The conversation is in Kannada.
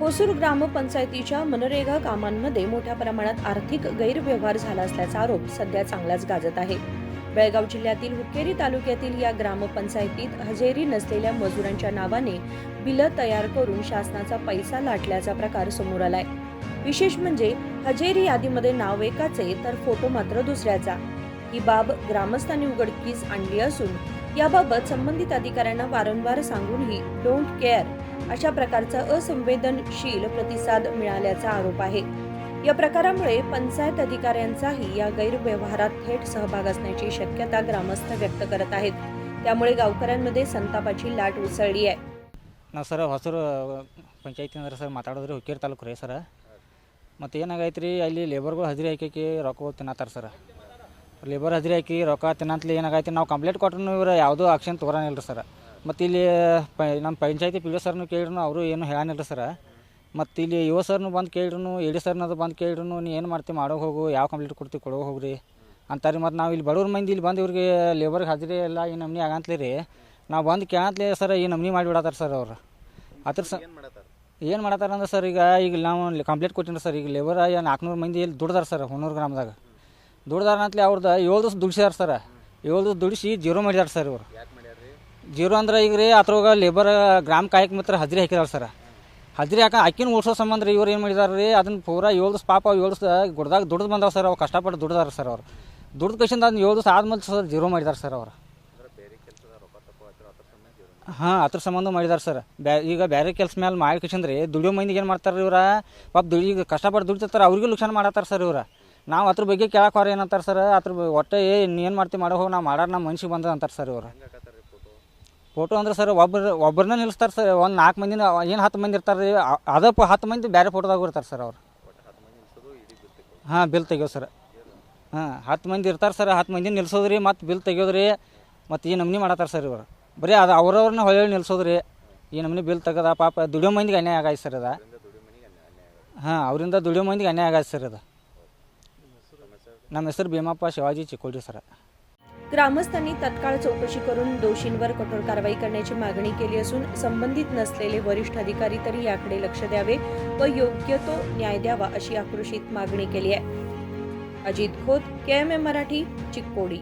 होसूर ग्रामपंचायतीच्या मनरेगा कामांमध्ये मोठ्या प्रमाणात आर्थिक गैरव्यवहार झाला असल्याचा आरोप सध्या चांगलाच गाजत आहे. बेळगाव जिल्ह्यातील हुक्केरी तालुक्यातील या ग्रामपंचायतीत हजेरी नसलेल्या मजुरांच्या नावाने बिलं तयार करून शासनाचा पैसा लाटल्याचा प्रकार समोर आलाय. विशेष म्हणजे हजेरी यादीमध्ये नाव एकाचे तर फोटो मात्र दुसऱ्याचा. ही बाब ग्रामस्थांनी उघडकीस आणली असून याबाबत संबंधित अधिकाऱ्यांना वारंवार सांगूनही डोंट केअर अशा प्रकारचा असंवेदनशील प्रतिसाद मिळाल्याचा आरोप आहे या प्रकारामुळे पंचायत अधिकाऱ्यांचाही या गैरव्यवहारात थेट सहभाग असण्याची शक्यता ग्रामस्थ व्यक्त करत आहेत त्यामुळे गावकऱ्यांमध्ये संतापाची लाट उसळली आहे ನಾವು ಸರ್ ಹೊಸರು ಪಂಚಾಯತಿ ಅಂದ್ರೆ ಸರ್ ಮಾತಾಡೋದ್ರಿ ಹುಕ್ಕೇರಿ ತಾಲೂಕು ರೀ ಸರ ಮತ್ತು ಏನಾಗೈತೆ ರೀ ಅಲ್ಲಿ ಲೇಬರ್ಗಳು ಹಜರಿ ಹಾಕಿ ರೊಕ್ಕ ತಿನ್ನತ್ತಾರ ಸರ್ ಲೇಬರ್ ಹಜರಿ ಹಾಕಿ ರೊಕ್ಕ ತಿನ್ನತ್ಲಿ ಏನಾಗೈತಿ ನಾವು ಕಂಪ್ಲೇಂಟ್ ಕೊಟ್ರು ಇವ್ರು ಯಾವುದೂ ಆಕ್ಷನ್ ತೊಗೊಳನಿಲ್ಲ ರೀ ಸರ್ ಮತ್ತು ಇಲ್ಲಿ ಪ ನಮ್ಮ ಪಂಚಾಯತಿ ಪಿ ಡಿ ಸರ್ನು ಕೇಳಿದ್ರು ಅವರು ಏನು ಹೇಳಾನಿಲ್ಲ ಸರ. ಮತ್ತು ಇಲ್ಲಿ ಯುವ ಸರ್ನು ಬಂದು ಕೇಳಿದ್ರು ಎ ಡಿ ಸರ್ನದು ಬಂದು ಕೇಳಿದ್ರು ನೀ ಏನು ಮಾಡ್ತಿ ಮಾಡೋಕೆ ಹೋಗು ಯಾವ ಕಂಪ್ಲೀಟ್ ಕೊಡ್ತೀವಿ ಕೊಡೋ ಹೋಗ್ರಿ ಅಂತಾರೆ. ಮತ್ತು ನಾವು ಇಲ್ಲಿ ಬಡವ್ರ ಮಂದಿ ಇಲ್ಲಿ ಬಂದು ಇವ್ರಿಗೆ ಲೇಬರ್ಗೆ ಹಾಜರಿ ಎಲ್ಲ ಈ ನಮ್ನಿ ಆಗಂತ್ಲಿ ರೀ. ನಾವು ಬಂದು ಕೇಳತ್ಲೆ ಸರ್ ಈ ನಮ್ನಿ ಮಾಡಿಬಿಡತ್ತಾರ ಸರ್ ಅವ್ರು. ಅದ್ರ ಸ ಏನು ಮಾಡತ್ತಾರ ಅಂದ್ರೆ ಸರ್ ಈಗ ಈಗ ನಾವು ಕಂಪ್ಲೀಟ್ ಕೊಟ್ಟಿನಿ ಸರ್ ಈಗ ಲೇಬರ್ ನಾಲ್ಕುನೂರು ಮಂದಿ ಇಲ್ಲಿ ದುಡ್ದಾರ ಸರ್ ಹುನ್ನೂರು ಗ್ರಾಮದಾಗ. ದುಡ್ದಾರ ಅಂತಲೇ ಅವ್ರದ್ದು ಏಳು ದಿವಸ ದುಡಿಸ್ಯಾರ ಸರ್. ಏಳು ದಿವಸ ದುಡಿಸಿ ಜೀರೋ ಮಾಡಿದಾರೆ ಸರ್ ಇವರು. ಜೀರೋ ಅಂದ್ರೆ ಈಗ ರೀ ಅದ್ರಾಗ ಲೇಬರ್ ಗ್ರಾಮ ಕಾಯಕ ಮಿತ್ರ ಹದ್ರಿ ಹಾಕಿದಾರೆ ಸರ್ ಹದ್ರಿ ಹಾಕ ಅಕ್ಕಿನ ಉಳ್ಸೋ ಸಂಬಂಧ ರೀ ಇವ್ರು ಏನು ಮಾಡಿದಾರೆ ರೀ ಅದನ್ನ ಪೂರಾ ಏಳು ದಿವಸ ಪಾಪ ಏಳು ದಿವಸ ಗುಡ್ದಾಗ ದುಡ್ದು ಬಂದಾವೆ ಸರ್ ಅವ್ರು, ಕಷ್ಟಪಟ್ಟು ದುಡ್ದಾರ ಸರ್ ಅವ್ರು. ದುಡ್ದು ಕಷ್ಟ ಅದನ್ನ ಏಳು ದಿವಸ ಆದ್ಮೇಲೆ ಸರ್ ಜೀರೋ ಮಾಡಿದಾರೆ ಸರ್ ಅವ್ರು. ಹಾಂ, ಅದ್ರ ಸಂಬಂಧ ಮಾಡಿದಾರೆ ಸರ್ ಬ್ಯಾ, ಈಗ ಬೇರೆ ಕೆಲಸ ಮೇಲೆ ಮಾಡಿ ಕಸಿಂದ್ರಿ ದುಡಿಯೋ ಮಂದಿಗೆ ಏನು ಮಾಡ್ತಾರೆ ಇವ್ರ? ಪಾಪ ದುಡಿ, ಈಗ ಕಷ್ಟಪಟ್ಟು ದುಡಿತಿರ್ತಾರೆ ಅವ್ರಿಗೂ ಲುಕ್ಷಣ ಮಾಡತ್ತಾರ ಸರ್ ಇವ್ರು. ನಾವು ಅದ್ರ ಬಗ್ಗೆ ಕೇಳಕ್ಕೆ ಅವ್ರು ಏನಂತಾರೆ ಸರ್ ಅದ್ರ ಒಟ್ಟೆ ಏ ಏನು ಮಾಡ್ತೀವಿ ಮಾಡೋ ಹೋಗಿ ನಾವು ಮಾಡಾರ ನಮ್ಮ ಮನ್ಸಿಗೆ ಬಂದ ಅಂತಾರೆ ಸರ್ ಇವರು. ಫೋಟೋ ಅಂದ್ರೆ ಸರ್ ಒಬ್ಬರು ಒಬ್ಬರನ್ನ ನಿಲ್ಲಿಸ್ತಾರೆ ಸರ್. ಒಂದು ನಾಲ್ಕು ಮಂದಿನ ಏನು ಹತ್ತು ಮಂದಿ ಇರ್ತಾರೆ ರೀ ಅದ ಹತ್ತು ಮಂದಿ ಬೇರೆ ಫೋಟೋದಾಗ ಇರ್ತಾರೆ ಸರ್ ಅವ್ರು. ಹಾಂ, ಬಿಲ್ ತೆಗಿಯೋದು ಸರ್. ಹಾಂ, ಹತ್ತು ಮಂದಿ ಇರ್ತಾರೆ ಸರ್, ಹತ್ತು ಮಂದಿ ನಿಲ್ಸೋದು ರೀ ಮತ್ತು ಬಿಲ್ ತೆಗಿಯೋದ್ರಿ, ಮತ್ತು ಈ ನಮ್ನಿ ಮಾಡತ್ತಾರೆ ಸರ್ ಇವರು. ಬರೀ ಅದು ಅವ್ರವ್ರನ್ನ ಹೊಳೆ ನಿಲ್ಸೋದ್ರಿ. ಈ ನಮ್ನಿ ಬಿಲ್ ತೆಗದ ಪಾಪ ದುಡಿಯೋ ಮಂದಿಗೆ ಅನ್ಯಾಯ ಆಗೈತೆ ಸರ್ ಅದ ಹಾಂ, ಅವರಿಂದ ದುಡಿಯೋ ಮಂದಿಗೆ ಅನ್ಯಾಯ ಆಗೈತೆ ಸರ್ ಅದು ನಮ್ಮ ಹೆಸರು ಭೀಮಪ್ಪ ಶಿವಾಜಿ ಚಿಕ್ಕೋಡಿ ಸರ್. ग्रामस्थांनी तत्काळ चौकशी करून दोषींवर कठोर कारवाई करण्याची मागणी केली असून संबंधित नसलेले वरिष्ठ अधिकारी तरी याकडे लक्ष द्यावे व योग्य तो न्याय द्यावा अशी आक्रोशित मागणी केली आहे. अजित खोत केएमएम मराठी चिक्कोडी.